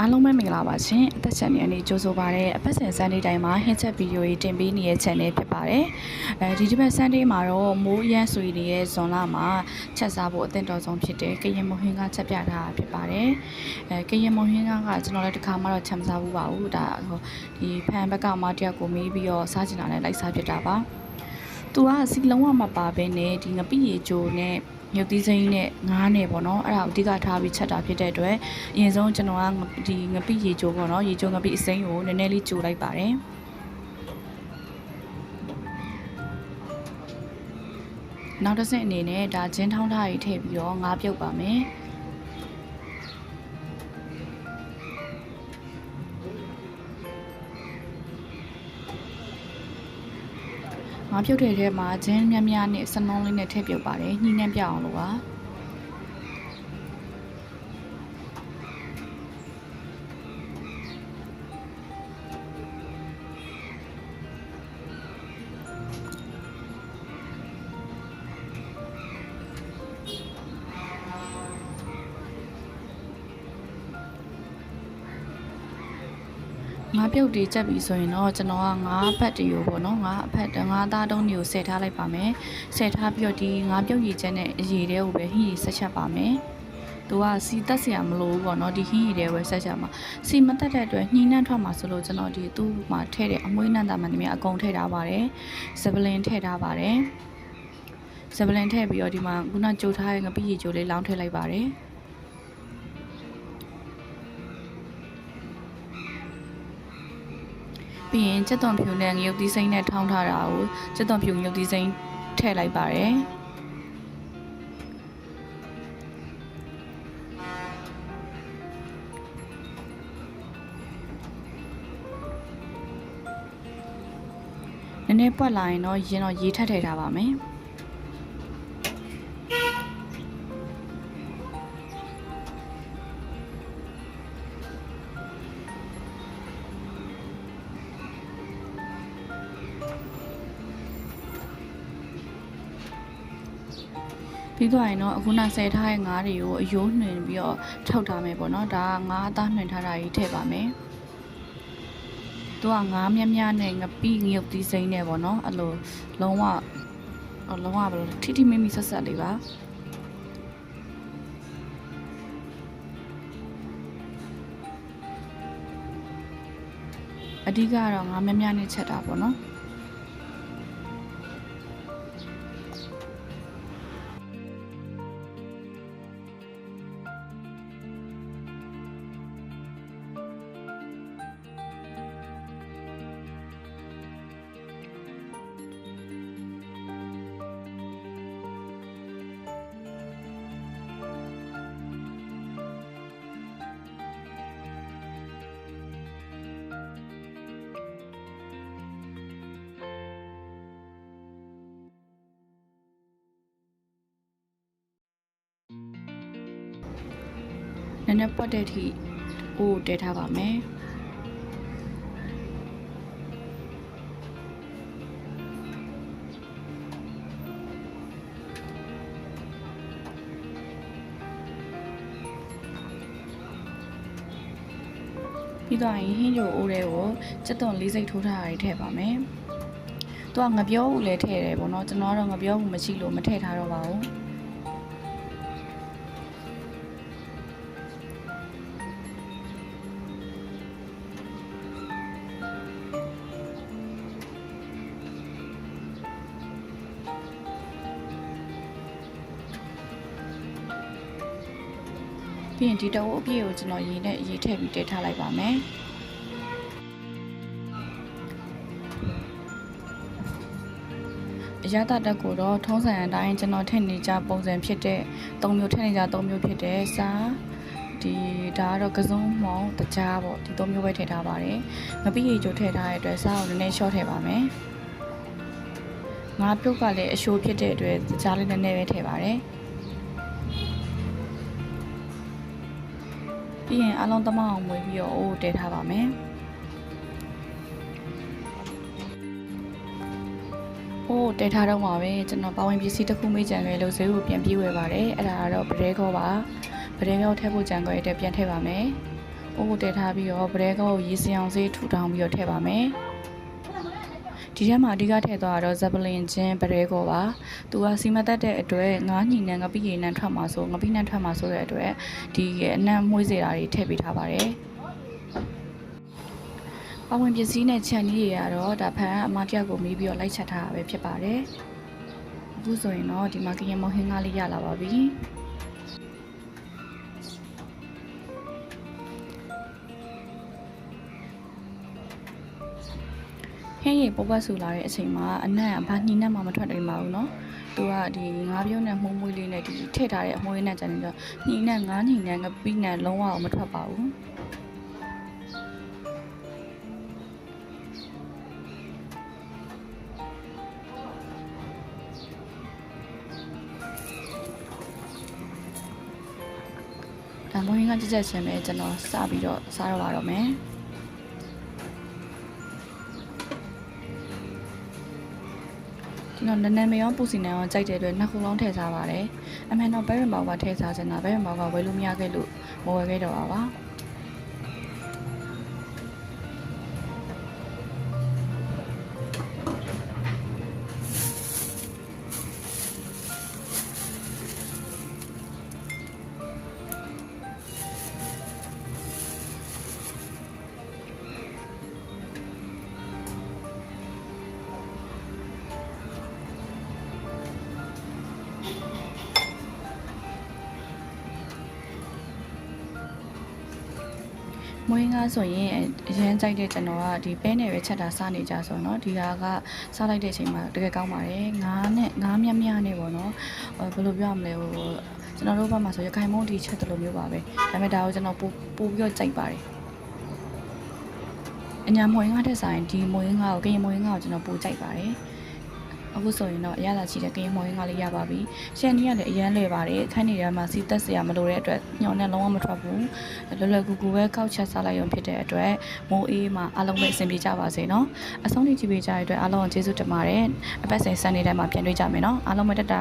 အားလုံးပဲမင်္ဂလာပါရှင်အသက်ချန်နေအနေကြိုးဆိုပါရတဲ့အပတ်စဉ်စန်ဒေးတိုင်းမှာဟင်းချက်ဗီဒီယိုကြီးတင်ပေးနေတဲ့ channel ဖြစ်ပါတယ်အဲဒီဒီဘက်စန်ဒေးမှာတော့မိုးရမ်းဆွေနေတဲ့ဇွန်လမှာချက်စားဖို့အသင့်တော်ဆုံးဖြစ်တဲ့ကရင်မဟင်းကချက်ပြထားတာဖြစ်ပါတယ်အဲကရင်မဟင်းကကကျွန်တော်လည်းတစ်ခါမှတော့ချက်မစားဘူးပါဘူးဒါဟိုဒီဖန်ဘက်ကမတယောက်ကိုမေးပြီးတော့စားချင်တာနဲ့လိုက်စားဖြစ်တာပါသူကစီလုံးဝမပါဘဲနဲ့ဒီငပိရေချိုနဲ့ မြုပ်သီးစိမ်းနဲ့ငားနဲ့ပေါ့နော်အဲ့ဒါကိုအဓိကထားပြီးချက်တာဖြစ်တဲ့အတွက်အရင်ဆုံးကျွန်တော်ကဒီငပိရေချိုပေါ့နော်ရေချိုငပိအစိမ်းကိုနည်းနည်းလေးချိုလိုက်ပါတယ်နောက်တစ်ဆင့်အနေနဲ့ဒါဂျင်းထောင်းထားရေးထည့်ပြီးတော့ငါးပြုတ်ပါမယ် ငါးပြုတ်တဲ့ထဲမှာဂျင်းများများနဲ့စနှုံးလေးနဲ့ထည့်ပြုတ်ပါတယ်ညှိနှံ့ပြအောင်လို့ပါ ငါးပြုတ်တွေချက်ပြီဆိုရင်တော့ကျွန်တော်ကငါးဖက်တွေကိုပေါ့နော်ငါးအဖက်ငါးသားတုံးတွေကိုဆယ်ထားလိုက်ပါမယ်ဆယ်ထားပြီးတော့ဒီငါးပြုတ်ရည်ချက်နဲ့အရည်တွေကိုပဲဟင်းရည်ဆက်ချက်ပါမယ်သူကစီတက်စရာမလိုဘူးပေါ့နော်ဒီဟင်းရည်တွေပဲဆက်ချက်မှာစီမတက်တဲ့အတွက်ညှိနှံ့ထွက်မှာဆိုလို့ကျွန်တော်ဒီသူ့မှာထည့်တဲ့အမွှေးနှံ့တာမှန်တည်းအကုန်ထည့်ထားပါတယ်စပလင်ထည့်ထားပါတယ်စပလင်ထည့်ပြီးတော့ဒီမှာခုနကြိုထားတဲ့ငပိရည်ကြိုလေးလောင်းထည့်လိုက်ပါတယ် ပြီးရင်စက်သွန်ဖြူနဲ့ငရုတ်သီးစိမ့်နဲ့ထောင်းထားတာကိုစက်သွန်ဖြူငရုတ်သီးစိမ့်ထည့်လိုက်ပါတယ်နည်းနည်းပွက်လာရင်တော့ရင်တော့ရေထက်ထည့်ထားပါမယ် ပြီးတော့ရင်တော့အခုနဆယ်ထားတဲ့ငါးတွေကိုအယိုးနှွင်ပြီးတော့ထုတ်ထားမယ်ပေါ့နော်ဒါကငါးအသားနှွင်ထားတာကြီးထည့်ပါမယ်သူကငါးမြမြနဲ့ငပိငရုတ်သီးစိမ့်နဲ့ပေါ့နော်အဲ့လိုလုံးဝအော်လုံးဝဘယ်လိုထိထိမိမိဆက်ဆက်လေးပါအဓိကတော့ငါးမြမြနဲ့ချက်တာပေါ့နော် နည်းနည်းပွက်တဲ့အထိအိုးတဲထားပါမယ်ပြီးတော့ရင်ဟင်းချိုအိုးတွေကိုစက်သွန်လေးစိတ်ထိုးထားတာတွေထည့်ပါမယ်။သူကငပြောဦးလည်းထည့်တယ်ပေါ့နော်ကျွန်တော်ကတော့ငပြောဦးမရှိလို့မထည့်ထားတော့ပါဘူး။ ပြီးရင်ဒီတဝအပြည့်ကိုကျွန်တော်ရေနဲ့ရေထည့်ပြီးတည်ထားလိုက်ပါမယ်အရသာတက်ကိုတော့ထုံးစံအတိုင်းကျွန်တော်ထည့်နေကြပုံစံဖြစ်တဲ့၃မျိုးထည့်နေကြ၃မျိုးဖြစ်တဲ့စားဒီဒါကတော့ကစုံမောင်တကြားပေါ့ဒီ၃မျိုးပဲထည့်ထားပါတယ်ငပိရေချိုထည့်ထားတဲ့အတွက်စားကိုနည်းနည်းရှော့ထည့်ပါမယ်ငါပြုတ်ကလည်းအရှိုးဖြစ်တဲ့အတွက်တကြားလေးနည်းနည်းပဲထည့်ပါတယ် ပြီးရင်အလုံးသမအောင်မွေးပြီးတော့အိုးတဲထားပါမယ်။အိုးတဲထားတော့မှာပဲကျွန်တော်ပါဝင်ပစ္စည်းတစ်ခုမေးကြံခဲ့လို့ဈေးကိုပြန်ပြေးဝယ်ပါတယ်။အဲ့ဒါကတော့ဗရဲခေါ်ပါ။ဗရဲခေါ်ထည့်ဖို့ကြံခဲ့တဲ့ပြန်ထည့်ပါမယ်။ပိုးကိုတည်ထားပြီးတော့ဗရဲကောကိုရေစင်အောင်စေးထူထောင်ပြီးတော့ထည့်ပါမယ် ဒီထဲမှာအဓိကထည့်သွားတာတော့ဇပလင်ချင်းဗရဲကောပါသူကစီမတက်တဲ့အတွက်ငါးညီနဲ့ငပိရေနံထွက်မှာဆိုငပိနံထွက်မှာဆိုတဲ့အတွက်ဒီအနံ့မွှေးစေတာတွေထည့်ပေးထားပါတယ်ပဝင်ပစ္စည်းနဲ့ခြံကြီးတွေကတော့ဒါဖန်အမတယောက်ကိုမီးပြီးတော့လိုက်ချက်ထားတာပဲဖြစ်ပါတယ်အခုဆိုရင်တော့ဒီမှာကရင်မဟင်းကားလေးရလာပါပြီ ဟင်းရီပေါ်ပတ်ဆူလာတဲ့အချိန်မှာအနံ့ကဘာညှိနှံ့မှမထွက်နိုင်ပါဘူးเนาะသူကဒီငါးပြုံးနဲ့မှုံးမွေးလေးနဲ့ဒီထည့်ထားတဲ့အမွှေးနဲ့ကြတယ်တော့ညှိနှံ့ငါးညှိနှံ့ငပိနဲ့လုံးဝမထွက်ပါဘူးဒါမွေးကကြက်ကြက်ချင်းပဲကျွန်တော်စပြီးတော့စားတော့ပါတော့မယ် ကျွန်တော်နည်းနည်းမရောပူစီနံအောင်ကြိုက်တဲ့အတွက်နှစ်ခုလုံးထည့်စားပါတယ်အမှန်တော့ဘဲရမောက်ကထည့်စားချင်တာဘဲရမောက်ကဝယ်လို့မရခဲ့လို့မဝယ်ခဲ့တော့ပါပါ မွေးငါဆိုရင်အရင်ကြိုက်တဲ့ကျွန်တော်ကဒီပဲနဲ့ပဲချက်တာစားနေကြဆိုတော့ဒီဟာကစားလိုက်တဲ့အချိန်မှာတကယ်ကောင်းပါတယ်ငါးနဲ့ငါးမြတ်မြတ်နဲ့ပေါ့နော်ဘယ်လိုပြောရမလဲဟိုကျွန်တော်တို့ဘက်မှာဆိုရခိုင်မုန်းဒီချက်တလို့မျိုးပါပဲဒါပေမဲ့ဒါကိုကျွန်တော်ပို့ပို့ပြီးတော့ကြိုက်ပါတယ်အညာမွေးငါတဲ့ဆိုင်ဒီမွေးငါကိုကရင်မွေးငါကိုကျွန်တော်ပို့ကြိုက်ပါတယ် အခုဆိုရင်တော့အရသာချီတဲ့ကရင်မွေးငါလေးရပါပြီရှန်နီကလည်းအရန်လဲပါတယ်ခန်းနေရမှာစီတက်စရာမလိုတဲ့အတွက်ညောင်နဲ့လုံးဝမထွက်ဘူးလွယ်လွယ်ကူကူပဲကောက်ချက်စားလိုက်ရုံဖြစ်တဲ့အတွက်မိုးအေးမှာအားလုံးပဲအဆင်ပြေကြပါစေနော်အဆုံးထိကြည့်ပေးကြတဲ့အတွက်အားလုံးကိုကျေးဇူးတင်ပါတယ်အပတ်စဉ်စနေတိုင်းမှာပြန်တွေ့ကြမယ်နော်အားလုံးပဲတက်တာ